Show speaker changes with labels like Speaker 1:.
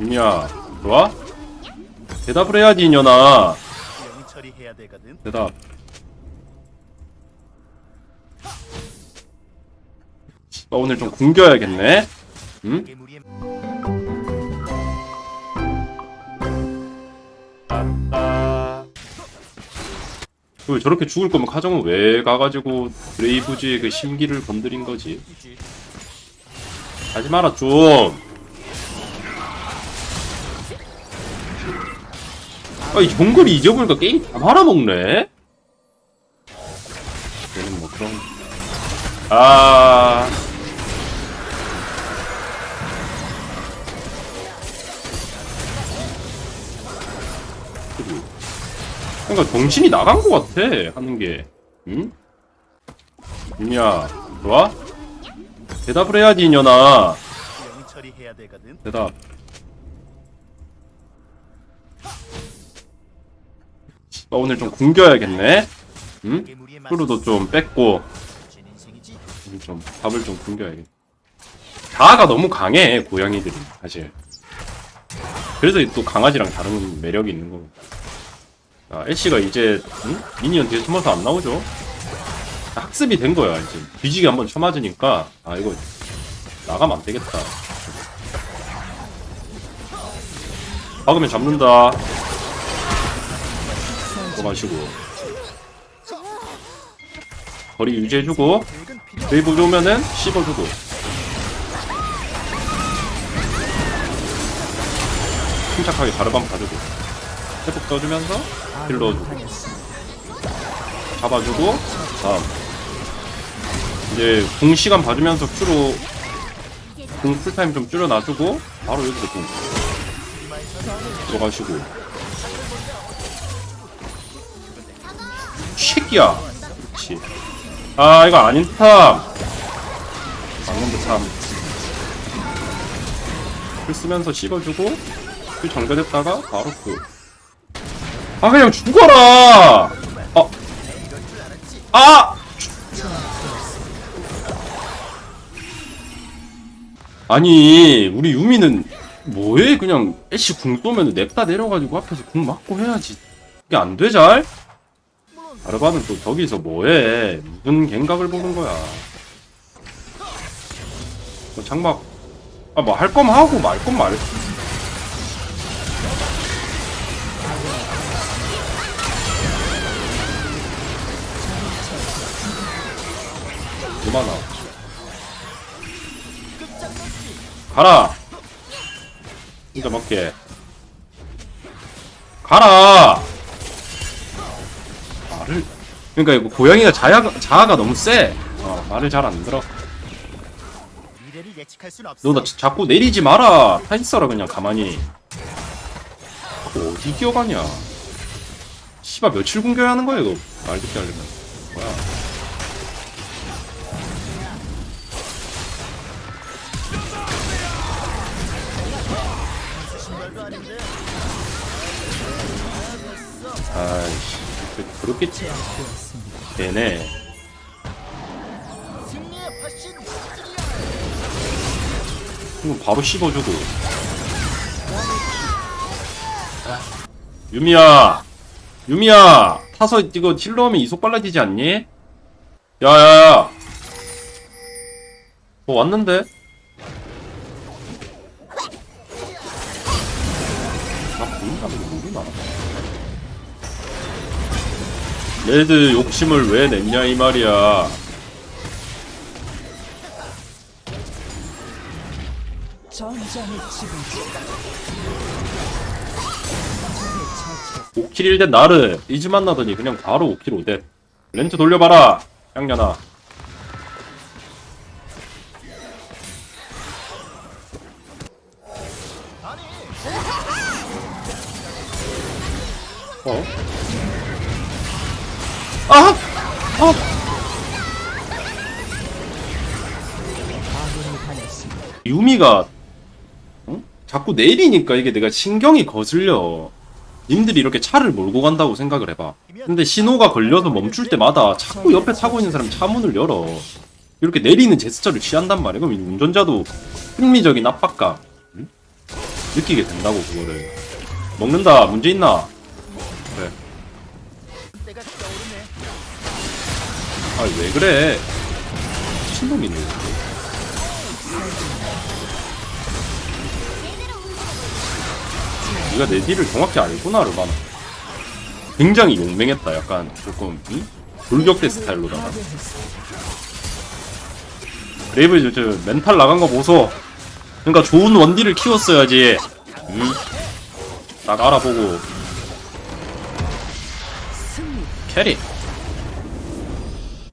Speaker 1: 유미야 좋아? 대답을 해야지 이년아
Speaker 2: 영이 처리해야 되거든.
Speaker 1: 대답 나 오늘 좀 굶겨야겠네 응?
Speaker 2: 괴물이
Speaker 1: 그 저렇게 죽을 거면 가정은 왜 가가지고 브레이브즈의 그 심기를 건드린 거지 하지 마라 좀 아이 정글이 잊어보니까 게임 다 말아먹네 얘는 뭐 그런 아 그러니까 정신이 나간 것 같아 하는 게 응? 유미야 좋아? 대답을 해야지 이년아. 대답 나 오늘 좀 굶겨야겠네. 응? 프로도
Speaker 2: 좀진 인생이지.
Speaker 1: 좀 밥을 좀 굶겨야겠네. 자아가 너무 강해 고양이들이 사실. 그래서 또 강아지랑 다른 매력이 있는 거고. 아, 애쉬가 이제 응? 미니언 뒤에 숨어서 안 나오죠? 학습이 된 거야 이제. 뒤지게 한번 쳐맞으니까 아 이거 나가면 안 되겠다. 박으면 잡는다 들어가시고. 거리 유지해주고. 웨이브 오면은 씹어주고. 침착하게 가르밤 봐주고. 회복 떠주면서 힐 넣어주고. 잡아주고 다음. 이제 궁 시간 봐주면서 큐로 궁 풀타임 좀 줄여놔주고 바로 여기서 궁. 들어가시고 새끼야 그렇지 아 이거 아닌 탐 막는데 참. 글 쓰면서 씹어주고 그 정전했다가 바로 그. 아 그냥 죽어라. 어. 아. 아니 우리 유미는 뭐해 그냥 애쉬 궁 쏘면 냅다 내려가지고 앞에서 궁 맞고 해야지 이게 안돼 잘? 아르바는 또 저기서 뭐해? 무슨 갱각을 보는 거야? 뭐 장막. 아 뭐 할 거면 하고 말 거면 말. 그만하 가라. 진짜 먹게. 가라 말을 그러니까 이거 고양이가 자아가, 자아가 너무 세. 어, 말을 잘 안 들어. 너 나 자꾸 내리지 마라. 타 있어라 그냥 가만히. 자꾸 어디 기어가냐. 씨발 며칠 공격해야 하는 거야 이거. 말 듣게 하려면. 뭐야. 아이씨 그- 그렇겠지 되네. 이거 바로 씹어주고 유미야 유미야 타서 이거 힐러 하면 이속 빨라지지 않니? 야야야 뭐 왔는데? 나 보인다는 게 모르나? 레드 욕심을 왜 냈냐 이 말이야. 5킬 1대 나르 이즈 만나더니 그냥 바로 5킬 5대. 렌트 돌려봐라 양년아. 어? 아! 아! 유미가 응? 자꾸 내리니까 이게 내가 신경이 거슬려. 님들이 이렇게 차를 몰고 간다고 생각을 해봐. 근데 신호가 걸려서 멈출 때마다 자꾸 옆에 타고 있는 사람이 차 문을 열어. 이렇게 내리는 제스처를 취한단 말이야. 그럼 운전자도 흥미적인 압박감. 응? 느끼게 된다고 그거를 먹는다 문제 있나 아 왜 그래 미친놈이네 네가 내 딜을 정확히 알구나 르바나 굉장히 용맹했다 약간 조금 응? 돌격대 스타일로다가. 브레이브 저, 저 멘탈 나간 거 보소 그러니까 좋은 원딜을 키웠어야지 응? 딱 알아보고. 캐리